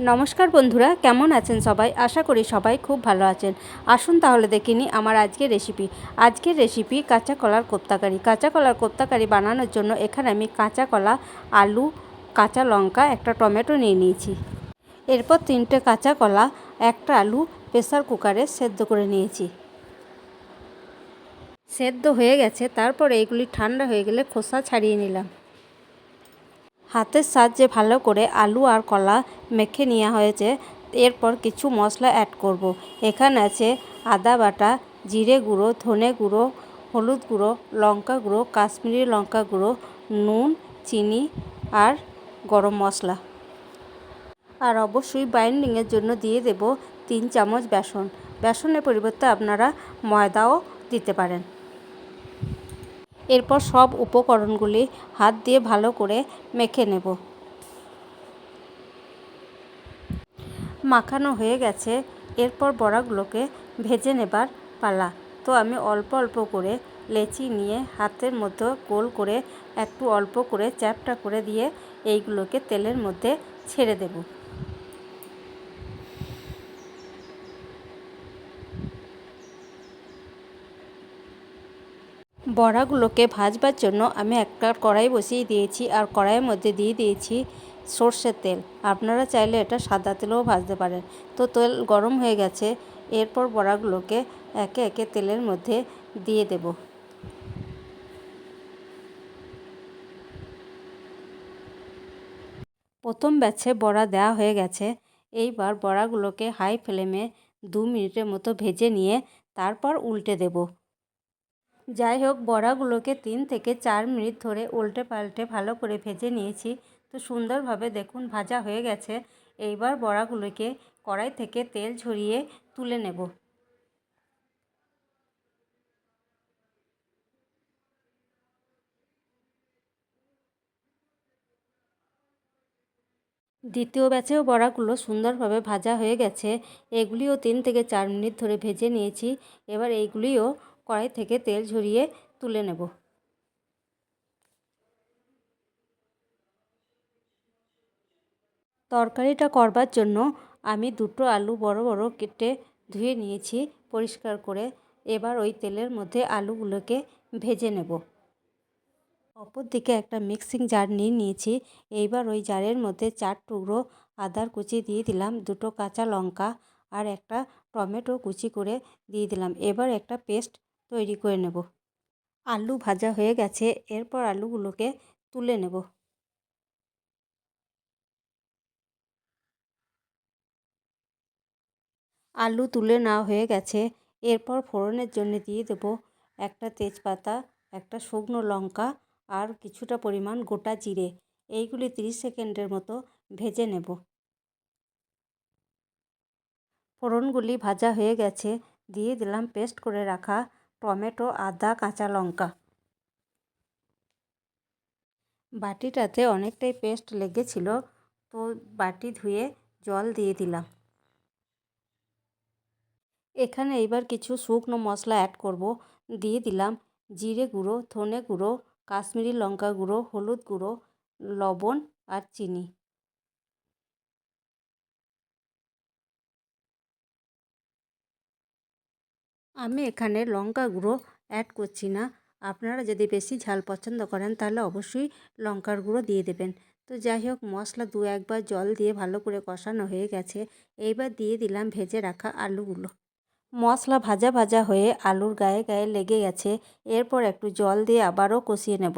নমস্কার বন্ধুরা, কেমন আছেন সবাই? আশা করি সবাই খুব ভালো আছেন। আসুন তাহলে দেখে নিই আমার আজকের রেসিপি আজকের রেসিপি কাঁচা কলার কোপ্তাকারি। কাঁচা কলার কোপ্তাকারি বানানোর জন্য এখানে আমি কাঁচা কলা, আলু, কাঁচা লঙ্কা, একটা টমেটো নিয়ে নিয়েছি। এরপর তিনটে কাঁচা কলা, একটা আলু প্রেসার কুকারে সেদ্ধ করে নিয়েছি। সেদ্ধ হয়ে গেছে, তারপর এইগুলি ঠান্ডা হয়ে গেলে খোসা ছাড়িয়ে নিলাম। হাতের সাহায্যে ভালো করে আলু আর কলা মেখে নেওয়া হয়েছে। এরপর কিছু মশলা অ্যাড করব। এখানে আছে আদা বাটা, জিরে গুঁড়ো, ধনে গুঁড়ো, হলুদ গুঁড়ো, লঙ্কা গুঁড়ো, কাশ্মীরি লঙ্কা গুঁড়ো, নুন, চিনি আর গরম মশলা। আর অবশ্যই বাইন্ডিংয়ের জন্য দিয়ে দেব তিন চামচ বেসন। বেসনের পরিবর্তে আপনারা ময়দাও দিতে পারেন। এরপর সব উপকরণগুলি হাত দিয়ে ভালো করে মেখে নেব। মাখানো হয়ে গেছে। এরপর বড়াগুলোকে ভেজে নেবার পালা। তো আমি অল্প অল্প করে লেচি নিয়ে হাতের মধ্যে গোল করে একটু অল্প করে চ্যাপটা করে দিয়ে এইগুলোকে তেলের মধ্যে ছেড়ে দেবো। বড়াগুলোকে ভাজবার জন্য আমি একটা কড়াই বসিয়ে দিয়েছি আর কড়াইয়ের মধ্যে দিয়ে দিয়েছি সর্ষের তেল। আপনারা চাইলে এটা সাদা তেলেও ভাজতে পারেন। তো তেল গরম হয়ে গেছে, এরপর বড়াগুলোকে একে একে তেলের মধ্যে দিয়ে দেব। প্রথম ব্যাচে বড়া দেওয়া হয়ে গেছে। এইবার বড়াগুলোকে হাই ফ্লেমে দু মিনিটের মতো ভেজে নিয়ে তারপর উল্টে দেবো। যাই হোক, বড়াগুলোকে তিন থেকে চার মিনিট ধরে উল্টে পাল্টে ভালো করে ভেজে নিয়েছি। তো সুন্দরভাবে দেখুন, ভাজা হয়ে গেছে। এইবার বড়াগুলোকে কড়াই থেকে তেল ঝরিয়ে তুলে নেব। দ্বিতীয় ব্যাচেও বড়াগুলো সুন্দরভাবে ভাজা হয়ে গেছে। এগুলিও তিন থেকে চার মিনিট ধরে ভেজে নিয়েছি। এবার এইগুলিও কড়াই থেকে তেল ঝরিয়ে তুলে নেব। তরকারিটা করবার জন্য আমি দুটো আলু বড় বড় কেটে ধুয়ে নিয়েছি পরিষ্কার করে। এবার ওই তেলের মধ্যে আলুগুলোকে ভেজে নেব। অপর দিকে একটা মিক্সিং জার নিয়ে নিয়েছি। এইবার ওই জারের মধ্যে চার টুকরো আদার কুচি দিয়ে দিলাম, দুটো কাঁচা লঙ্কা আর একটা টমেটো কুচি করে দিয়ে দিলাম। এবার একটা পেস্ট তৈরি করে নেব। আলু ভাজা হয়ে গেছে, এরপর আলুগুলোকে তুলে নেব। আলু তুলে নেওয়া হয়ে গেছে, এরপর ফোড়নের জন্য দিয়ে দেব একটা তেজপাতা, একটা শুকনো লঙ্কা আর কিছুটা পরিমাণ গোটা জিরে। এইগুলি তিরিশ সেকেন্ডের মতো ভেজে নেব। ফোড়নগুলি ভাজা হয়ে গেছে, দিয়ে দিলাম পেস্ট করে রাখা টমেটো, আদা, কাঁচা লঙ্কা। বাটিটাতে অনেকটাই পেস্ট লেগেছিল, তো বাটি ধুয়ে জল দিয়ে দিলাম। এখানে এবার কিছু শুকনো মশলা অ্যাড করব। দিয়ে দিলাম জিরে গুঁড়ো, ধনে গুঁড়ো, কাশ্মীরি লঙ্কা গুঁড়ো, হলুদ গুঁড়ো, লবণ আর চিনি। আমি এখানে লঙ্কা গুঁড়ো অ্যাড করছি না। আপনারা যদি বেশি ঝাল পছন্দ করেন, তাহলে অবশ্যই লঙ্কার গুঁড়ো দিয়ে দেবেন। তো যাই হোক, মশলা দু একবার জল দিয়ে ভালো করে কষানো হয়ে গেছে। এইবার দিয়ে দিলাম ভেজে রাখা আলুগুলো। মশলা ভাজা ভাজা হয়ে আলুর গায়ে গায়ে লেগে গেছে। এরপর একটু জল দিয়ে আবারও কষিয়ে নেব।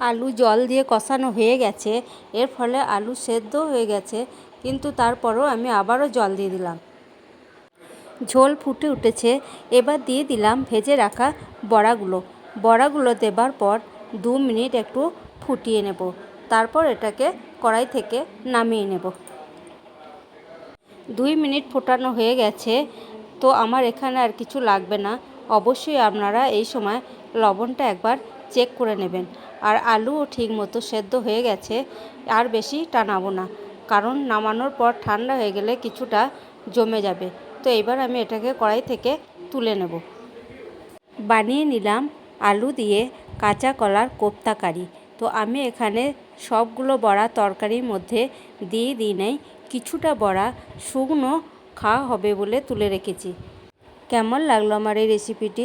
আলু জল দিয়ে কষানো হয়ে গেছে। এর ফলে আলু সেদ্ধ হয়ে গেছে। কিন্তু তারপরও আমি আবারও জল দিয়ে দিলাম। ঝোল ফুটে উঠেছে, এবার দিয়ে দিলাম ভেজে রাখা বড়াগুলো। বড়াগুলো দেবার পর দু মিনিট একটু ফুটিয়ে নেব। তারপর এটাকে কড়াই থেকে নামিয়ে নেব। দুই মিনিট ফোটানো হয়ে গেছে, তো আমার এখানে আর কিছু লাগবে না। অবশ্যই আপনারা এই সময় লবণটা একবার চেক করে নেবেন। আর আলুও ঠিক মতো সেদ্ধ হয়ে গেছে, আর বেশি টানাবো না। কারণ নামানোর পর ঠান্ডা হয়ে গেলে কিছুটা জমে যাবে। তো এবার আমি এটাকে কড়াই থেকে তুলে নেব। বানিয়ে নিলাম আলু দিয়ে কাঁচা কলার কোপ্তা কারি তো আমি এখানে সবগুলো বড়া তরকারির মধ্যে দিয়ে দিই নাই, কিছুটা বড়া শুকনো খাওয়া হবে বলে তুলে রেখেছি। কেমন লাগল আমার এই রেসিপিটি